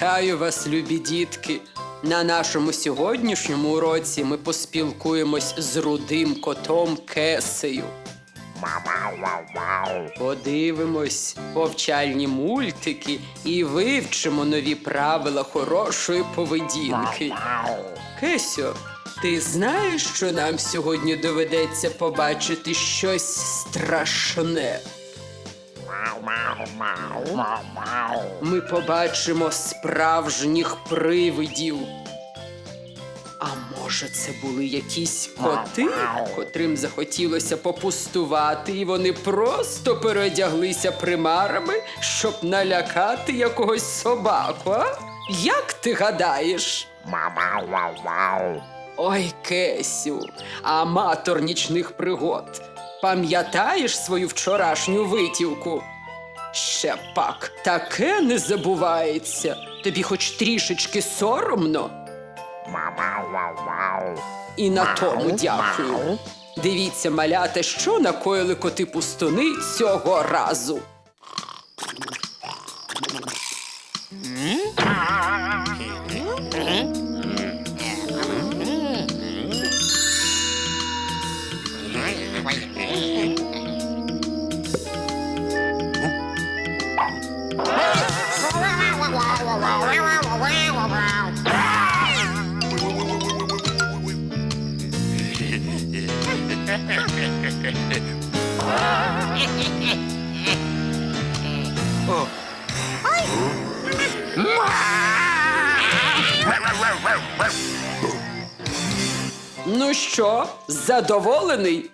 Вітаю вас, любі дітки! На нашому сьогоднішньому уроці ми поспілкуємось з рудим котом Кесею. Подивимось повчальні мультики і вивчимо нові правила хорошої поведінки. Кесю, ти знаєш, що нам сьогодні доведеться побачити щось страшне? Ми побачимо справжніх привидів. А може, це були якісь коти, котрим захотілося попустувати, і вони просто переодяглися примарами, щоб налякати якогось собаку, а? Як ти гадаєш? Ой, Кесю, аматор нічних пригод. Пам'ятаєш свою вчорашню витівку? Ще пак, таке не забувається. Тобі хоч трішечки соромно. І на тому дякую. Дивіться, малята, що накоїли коти пустуни цього разу. Ну що, задоволений?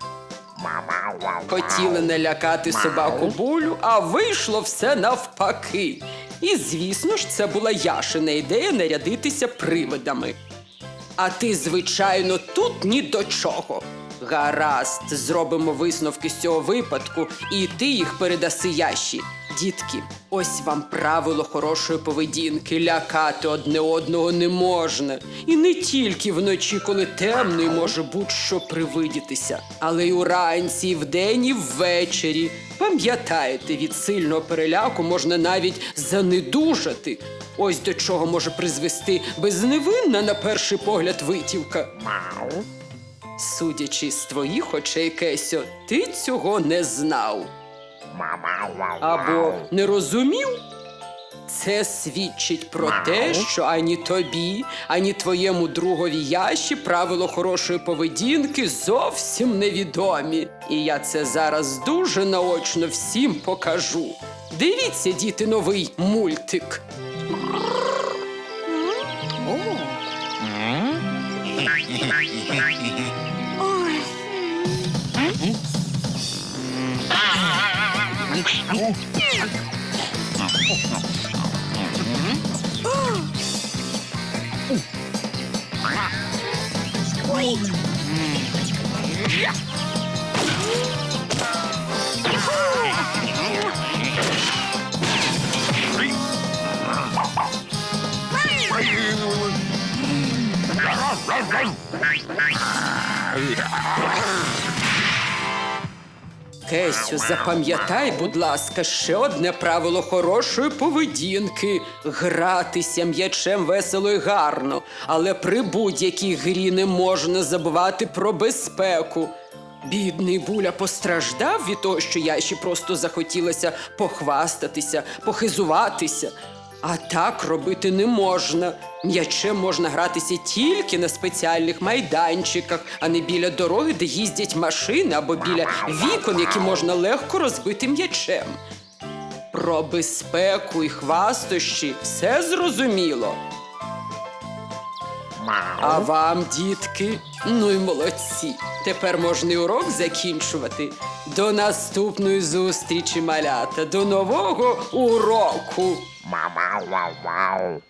Хотіли налякати собаку булю, а вийшло все навпаки. І звісно ж, це була Яшина ідея нарядитися привидами. А ти, звичайно, тут ні до чого. Гаразд, зробимо висновки з цього випадку, і ти їх передаси Яші. Дітки, ось вам правило хорошої поведінки. Лякати одне одного не можна. І не тільки вночі, коли темно і може будь-що привидітися, але й уранці, і вдень, і ввечері. Пам'ятаєте, від сильного переляку можна навіть занедужати. Ось до чого може призвести безневинна на перший погляд витівка. Судячи з твоїх очей, Кесьо, ти цього не знав або не розумів. Це свідчить про те, що ані тобі, ані твоєму другові Яші правило хорошої поведінки зовсім невідомі. І я це зараз дуже наочно всім покажу. Дивіться, діти, новий мультик. Wait. Кесю, запам'ятай, будь ласка, ще одне правило хорошої поведінки гратися м'ячем весело і гарно, але при будь-якій грі не можна забувати про безпеку. Бідний буля постраждав від того, що я ще просто захотілося похвастатися, похизуватися. А так робити не можна. М'ячем можна гратися тільки на спеціальних майданчиках, а не біля дороги, де їздять машини, або біля вікон, які можна легко розбити м'ячем. Про безпеку і хвастощі все зрозуміло. А вам, дітки, ну й молодці. Тепер можна і урок закінчувати. До наступної зустрічі, малята, до нового уроку. 妈妈哇哇哦。